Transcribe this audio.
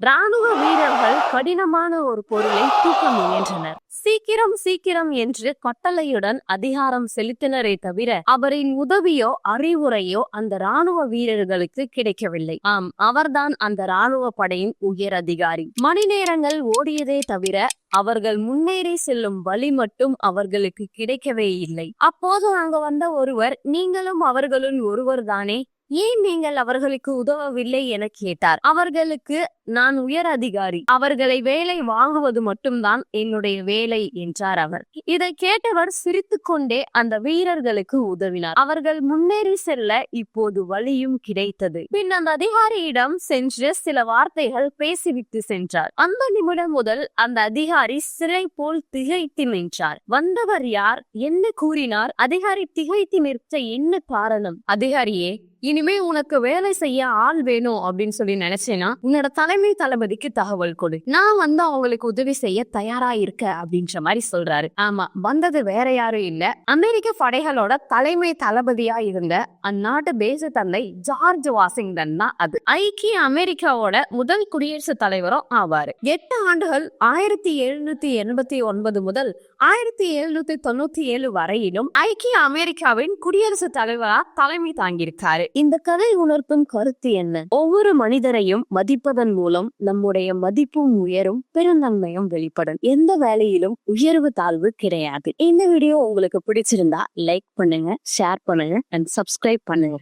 ராணுவ வீரர்கள் கடினமான ஒரு பொருளை தூக்க முயன்றனர். சீக்கிரம் சீக்கிரம் என்று கட்டளையுடன் அதிகாரம் செலுத்தினரே தவிர அவரின் உதவியோ அறிவுரையோ அந்த ராணுவ வீரர்களுக்கு கிடைக்கவில்லை. ஆம் அவர்தான் அந்த ராணுவ படையின் உயர் அதிகாரி. மணி நேரங்கள் ஓடியதே தவிர அவர்கள் முன்னேறி செல்லும் வழி மட்டும் அவர்களுக்கு கிடைக்கவே இல்லை. அப்போது அங்கு வந்த ஒருவர் நீங்களும் அவர்களுள் ஒருவர் தானே ஏன் நீங்கள் அவர்களுக்கு உதவவில்லை? என கேட்டார். அவர்களுக்கு நான் உயர் அதிகாரி. அவர்களை வேலை வாங்குவது மட்டும்தான் என்னுடைய வேலை என்றார் அவர். இதை கேட்டவர் சிரித்துக்கொண்டே அந்த வீரர்களுக்கு உதவினார். அவர்கள் முன்னேறி செல்ல இப்போது வழியும் கிடைத்தது. பின் அந்த அதிகாரியிடம் சென்று சில வார்த்தைகள் பேசிவிட்டு சென்றார். அந்த நிமிடம் முதல் அந்த அதிகாரி சிறை போல் திகைத்து நின்றார். வந்தவர் யார்? என்ன கூறினார்? அதிகாரி திகைத்து நிற்க என்ன காரணம்? அதிகாரியே இனிமே உனக்கு வேலை செய்ய ஆள் வேணும் அப்படின்னு சொல்லி நினைச்சேன்னா உன்னோட தலைமை தளபதிக்கு தகவல் கொடு. நான் வந்து அவங்களுக்கு உதவி செய்ய தயாரா இருக்க அப்படின்ற மாதிரி சொல்றாரு. ஆமா வந்தது வேற யாரும் இல்ல. அமெரிக்க படைகளோட தலைமை தளபதியா இருந்த அந்நாட்டு தேச தந்தை ஜார்ஜ் வாஷிங்டன் தான் அது. ஐக்கிய அமெரிக்காவோட முதல் குடியரசுத் தலைவரும் ஆவாரு. எட்டு ஆண்டுகள் ஆயிரத்தி எழுநூத்தி எண்பத்தி ஒன்பது முதல் ஆயிரத்தி எழுநூத்தி தொண்ணூத்தி ஏழு வரையிலும் ஐக்கிய அமெரிக்காவின் குடியரசுத் தலைவரா தலைமை தாங்கியிருக்காரு. இந்த கதை உணர்த்தும் கருத்து என்ன? ஒவ்வொரு மனிதரையும் மதிப்பதன் மூலம் மூலம் நம்முடைய மதிப்பும் உயரும் பெருந்தன்மையும் வெளிப்படும். எந்த வேலையிலும் உயர்வு தாழ்வு கிடையாது. இந்த வீடியோ உங்களுக்கு பிடிச்சிருந்தா லைக் பண்ணுங்க ஷேர் பண்ணுங்க அண்ட் சப்ஸ்கிரைப் பண்ணுங்க.